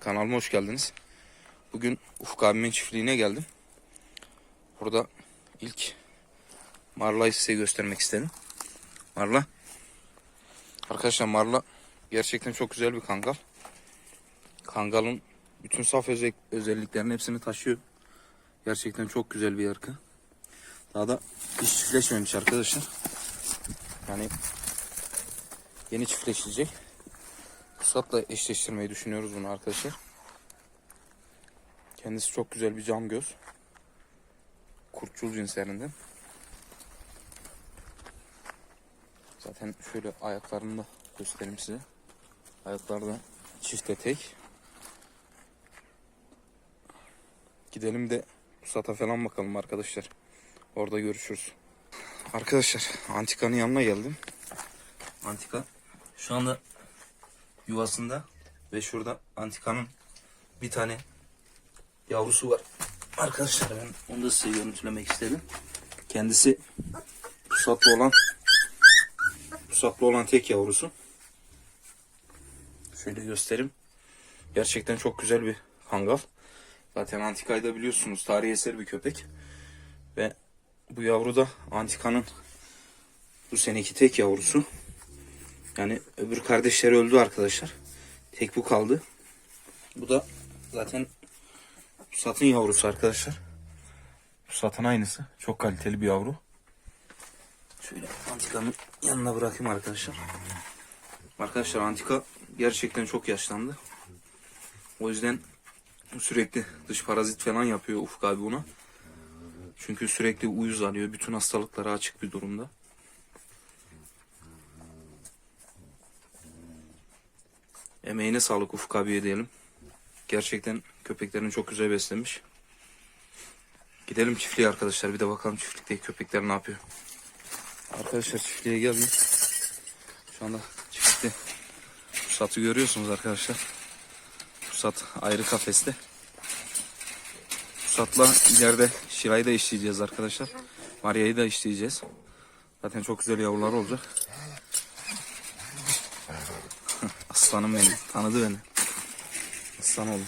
Kanalıma hoş geldiniz. Bugün Ufuk abimin çiftliğine geldim. Burada ilk Marla'yı size göstermek istedim. Marla. Arkadaşlar Marla gerçekten çok güzel bir kangal. Kangalın bütün saf öze- özelliklerinin hepsini taşıyor. Gerçekten çok güzel bir ırkı. Daha da hiç çiftleşmemiş arkadaşlar. Yani yeni çiftleşilecek. Pusat'la eşleştirmeyi düşünüyoruz bunu arkadaşlar. Kendisi çok güzel bir cam göz. Kurtçul cinslerinden. Zaten şöyle ayaklarını da göstereyim size. Ayakları da çift etek. Gidelim de Pusat'a falan bakalım arkadaşlar. Orada görüşürüz. Arkadaşlar Antika'nın yanına geldim. Antika şu anda yuvasında ve şurada Antika'nın bir tane yavrusu var. Arkadaşlar ben onu da size görüntülemek istedim. Kendisi pusatlı olan pusatlı olan tek yavrusu. Şöyle göstereyim. Gerçekten çok güzel bir kangal. Zaten Antika'yı da biliyorsunuz tarihi eser bir köpek. Ve bu yavru da Antika'nın bu seneki tek yavrusu. Yani öbür kardeşleri öldü arkadaşlar. Tek bu kaldı. Bu da zaten Pusat'ın yavrusu arkadaşlar. Pusat'ın aynısı. Çok kaliteli bir yavru. Şöyle Antika'nın yanına bırakayım arkadaşlar. Arkadaşlar Antika gerçekten çok yaşlandı. O yüzden sürekli dış parazit falan yapıyor Ufuk abi buna. Çünkü sürekli uyuz alıyor. Bütün hastalıklara açık bir durumda. Emeğine sağlık Ufuk abiye diyelim. Gerçekten köpeklerini çok güzel beslemiş. Gidelim çiftliğe arkadaşlar. Bir de bakalım çiftlikteki köpekler ne yapıyor. Arkadaşlar çiftliğe geldim. Şu anda çiftlikte Pusat'ı görüyorsunuz arkadaşlar. Pusat ayrı kafeste. Pusat'la ileride Şiray'ı da işleyeceğiz arkadaşlar. Maria'yı da işleyeceğiz. Zaten çok güzel yavrular olacak. Aslanım benim. Tanıdı beni. Aslan oğlum.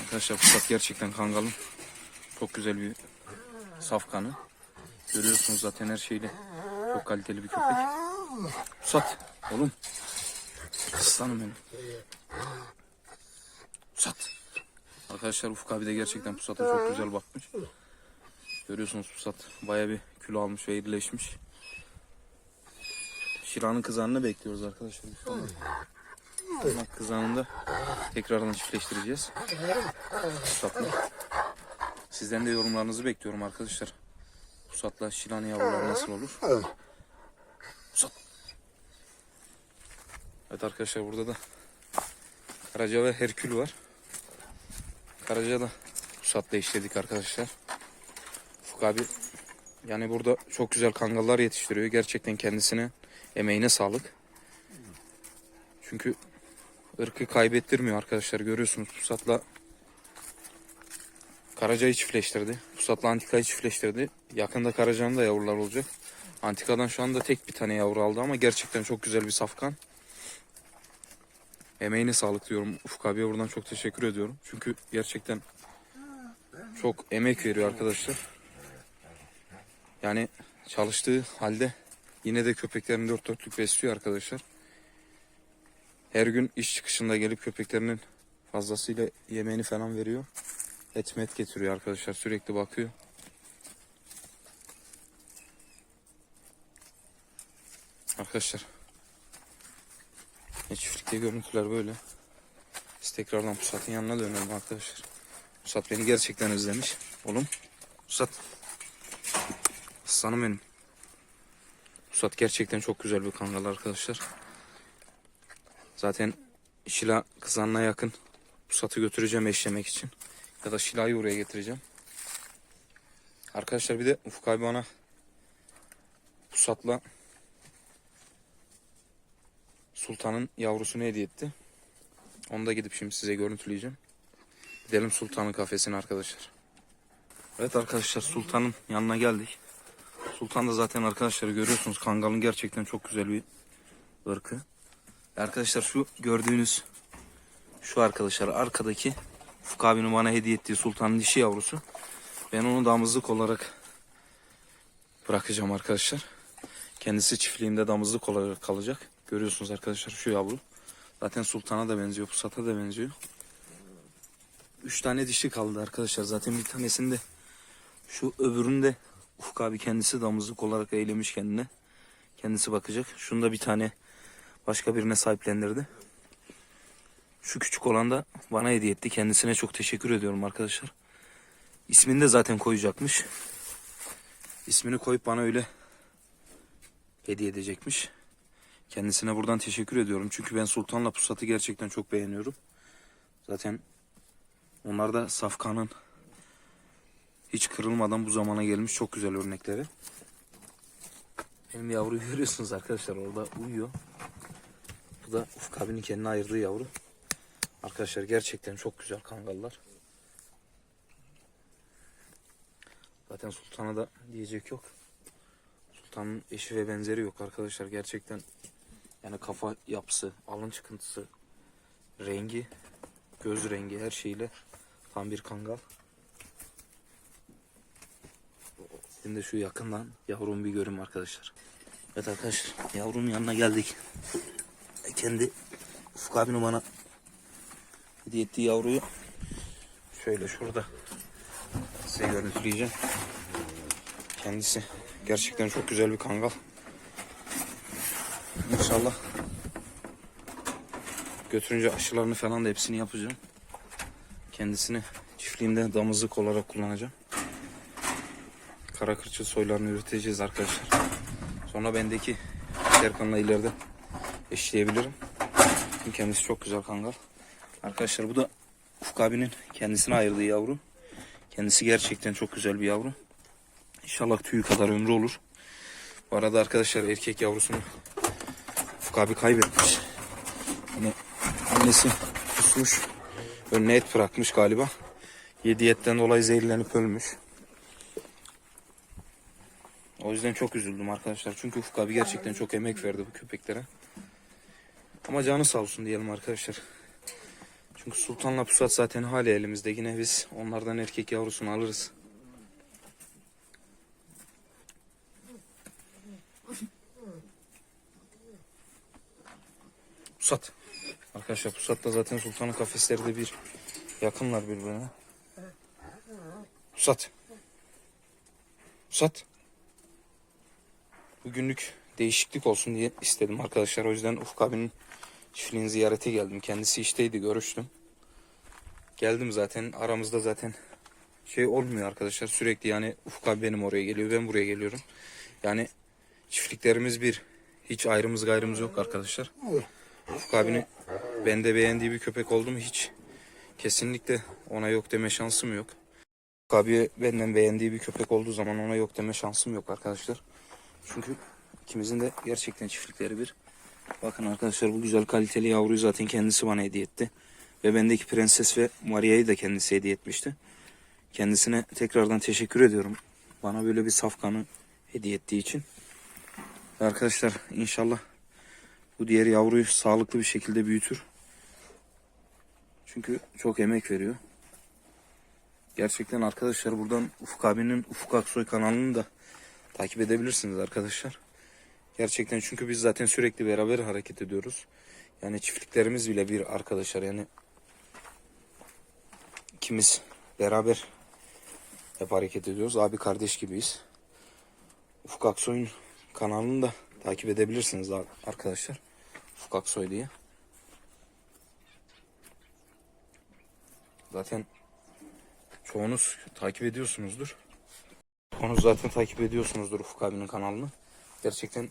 Arkadaşlar Pusat gerçekten kangalın. Çok güzel bir saf kanı. Görüyorsunuz zaten her şeyle. Çok kaliteli bir köpek. Pusat. Oğlum. Aslanım benim. Pusat. Arkadaşlar Ufuk abi de gerçekten Pusat'a çok güzel bakmış. Görüyorsunuz Pusat baya bir kilo almış ve irileşmiş. Şiranın kızağını bekliyoruz arkadaşlar. Kızağını da tekrardan çiftleştireceğiz. Pusat'la. Sizden de yorumlarınızı bekliyorum arkadaşlar. Pusat'la Şiran yavruları nasıl olur? Pusat. Evet arkadaşlar burada da Karaca ve Herkül var. Karaca da Pusat'la işledik arkadaşlar. Ufuk abi yani burada çok güzel kangallar yetiştiriyor. Gerçekten kendisine emeğine sağlık. Çünkü ırkı kaybettirmiyor arkadaşlar. Görüyorsunuz Pusat'la Karaca'yı çiftleştirdi. Pusat'la Antika'yı çiftleştirdi. Yakında Karaca'nın da yavrular olacak. Antika'dan şu anda tek bir tane yavru aldı ama gerçekten çok güzel bir safkan. Emeğine sağlık diyorum. Ufuk abiye buradan çok teşekkür ediyorum. Çünkü gerçekten çok emek veriyor arkadaşlar. Yani çalıştığı halde yine de köpeklerini dört dörtlük besliyor arkadaşlar. Her gün iş çıkışında gelip köpeklerinin fazlasıyla yemeğini falan veriyor. Et met getiriyor arkadaşlar. Sürekli bakıyor. Arkadaşlar. E, çiftlikte görüntüler böyle. Biz tekrardan Pusat'ın yanına dönelim arkadaşlar. Pusat beni gerçekten özlemiş. Oğlum. Pusat. Aslanım benim. Pusat gerçekten çok güzel bir kangal arkadaşlar. Zaten Şila kızanına yakın Pusat'ı götüreceğim eşlemek için. Ya da Şila'yı oraya getireceğim. Arkadaşlar bir de Ufuk abi bana Pusat'la Sultan'ın yavrusunu hediye etti. Onu da gidip şimdi size görüntüleyeceğim. Gidelim Sultan'ın kafesine arkadaşlar. Evet arkadaşlar Sultan'ın yanına geldik. Sultan da zaten arkadaşlar görüyorsunuz kangalın gerçekten çok güzel bir ırkı. Arkadaşlar şu gördüğünüz Şu arkadaşlar arkadaki Ufuk abinin bana hediye ettiği sultanın dişi yavrusu. Ben onu damızlık olarak bırakacağım arkadaşlar. Kendisi çiftliğimde damızlık olarak kalacak. Görüyorsunuz arkadaşlar şu yavru. Zaten sultana da benziyor, pusata da benziyor. Üç tane dişi kaldı arkadaşlar. Zaten bir tanesinde şu öbüründe Ufuk abi kendisi damızlık olarak eylemiş kendine. Kendisi bakacak. Şunda bir tane başka birine sahiplendirdi. Şu küçük olan da bana hediye etti. Kendisine çok teşekkür ediyorum arkadaşlar. İsmini de zaten koyacakmış. İsmini koyup bana öyle hediye edecekmiş. Kendisine buradan teşekkür ediyorum. Çünkü ben Sultan'la Pusat'ı gerçekten çok beğeniyorum. Zaten onlar da Safkan'ın hiç kırılmadan bu zamana gelmiş çok güzel örnekleri. Benim yavruyu görüyorsunuz arkadaşlar orada uyuyor. Bu da Ufuk abinin kendine ayırdığı yavru. Arkadaşlar gerçekten çok güzel kangallar. Zaten Sultan'a da diyecek yok. Sultan'ın eşi ve benzeri yok arkadaşlar. Gerçekten yani kafa yapısı, alın çıkıntısı, rengi, göz rengi her şeyle tam bir kangal. Şimdi şu yakından yavrumu bir görün arkadaşlar. Evet arkadaşlar yavrumun yanına geldik. Kendi Ufuk abinin bana hediye ettiği yavruyu şöyle şurada size görüntüleyeceğim. Kendisi gerçekten çok güzel bir kangal. İnşallah götürünce aşılarını falan da hepsini yapacağım. Kendisini çiftliğimde damızlık olarak kullanacağım. Kara kırçıl soylarını üreteceğiz arkadaşlar. Sonra bendeki Serkan'la ileride eşleyebilirim. Kendisi çok güzel kangal. Arkadaşlar bu da Ufuk abinin kendisine ayırdığı yavru. Kendisi gerçekten çok güzel bir yavru. İnşallah tüyü kadar ömrü olur. Bu arada arkadaşlar erkek yavrusunu Ufuk abi kaybetmiş. Yine annesi kusmuş. Önüne et bırakmış galiba. Yedi etten dolayı zehirlenip ölmüş. O yüzden çok üzüldüm arkadaşlar. Çünkü Ufuk abi gerçekten çok emek verdi bu köpeklere. Ama canı sağ olsun diyelim arkadaşlar. Çünkü Sultan'la Pusat zaten hala elimizde. Yine biz onlardan erkek yavrusunu alırız. Pusat. Arkadaşlar Pusat'la zaten Sultan'ın kafesleri de bir yakınlar birbirine. Pusat. Pusat. Bugünlük değişiklik olsun diye istedim arkadaşlar. O yüzden Ufuk abinin çiftliğini ziyarete geldim. Kendisi işteydi görüştüm. Geldim zaten aramızda zaten şey olmuyor arkadaşlar. Sürekli yani Ufuk abi benim oraya geliyor ben buraya geliyorum. Yani çiftliklerimiz bir. Hiç ayrımız gayrımız yok arkadaşlar. Ufuk abinin bende beğendiği bir köpek oldu mu hiç kesinlikle ona yok deme şansım yok. Ufuk abiye benden beğendiği bir köpek olduğu zaman ona yok deme şansım yok arkadaşlar. Çünkü ikimizin de gerçekten çiftlikleri bir. Bakın arkadaşlar bu güzel kaliteli yavruyu zaten kendisi bana hediye etti. Ve bendeki Prenses ve Maria'yı da kendisi hediye etmişti. Kendisine tekrardan teşekkür ediyorum. Bana böyle bir safkanı hediye ettiği için. Arkadaşlar inşallah bu diğer yavruyu sağlıklı bir şekilde büyütür. Çünkü çok emek veriyor. Gerçekten arkadaşlar buradan Ufuk abinin Ufuk Aksoy kanalını da takip edebilirsiniz arkadaşlar. Gerçekten çünkü biz zaten sürekli beraber hareket ediyoruz. Yani çiftliklerimiz bile bir arkadaşlar yani ikimiz beraber hep hareket ediyoruz. Abi kardeş gibiyiz. Ufuk Aksoy'un kanalını da takip edebilirsiniz arkadaşlar. Ufuk Aksoy diye. Zaten çoğunuz takip ediyorsunuzdur. Onu zaten takip ediyorsunuzdur Ufuk abinin kanalını. Gerçekten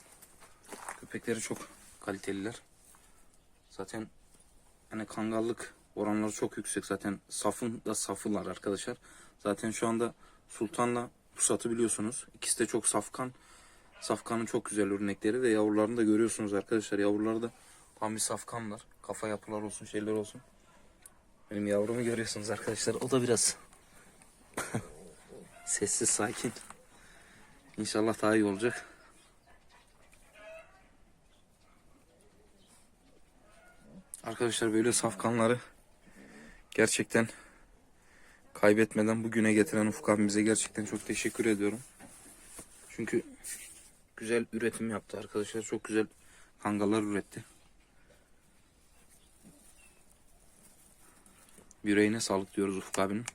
köpekleri çok kaliteliler. Zaten hani kangallık oranları çok yüksek zaten. Safın da safılar arkadaşlar. Zaten şu anda Sultan'la Pusat'ı biliyorsunuz. İkisi de çok safkan. Safkanın çok güzel örnekleri ve yavrularını da görüyorsunuz arkadaşlar. Yavruları da tam bir safkanlar. Kafa yapılar olsun şeyler olsun. Benim yavrumu görüyorsunuz arkadaşlar. O da biraz sessiz sakin. İnşallah daha iyi olacak. Arkadaşlar böyle safkanları gerçekten kaybetmeden bugüne getiren Ufuk abimize gerçekten çok teşekkür ediyorum. Çünkü güzel üretim yaptı arkadaşlar. Çok güzel kangallar üretti. Yüreğine sağlık diyoruz Ufuk abinin.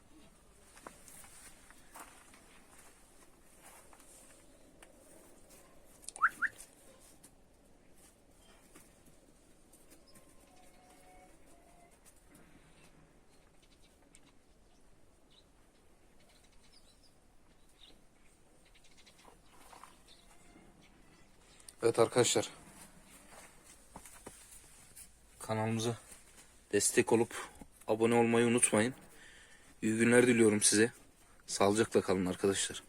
Evet arkadaşlar. Kanalımıza destek olup abone olmayı unutmayın. İyi günler diliyorum size. Sağlıcakla kalın arkadaşlar.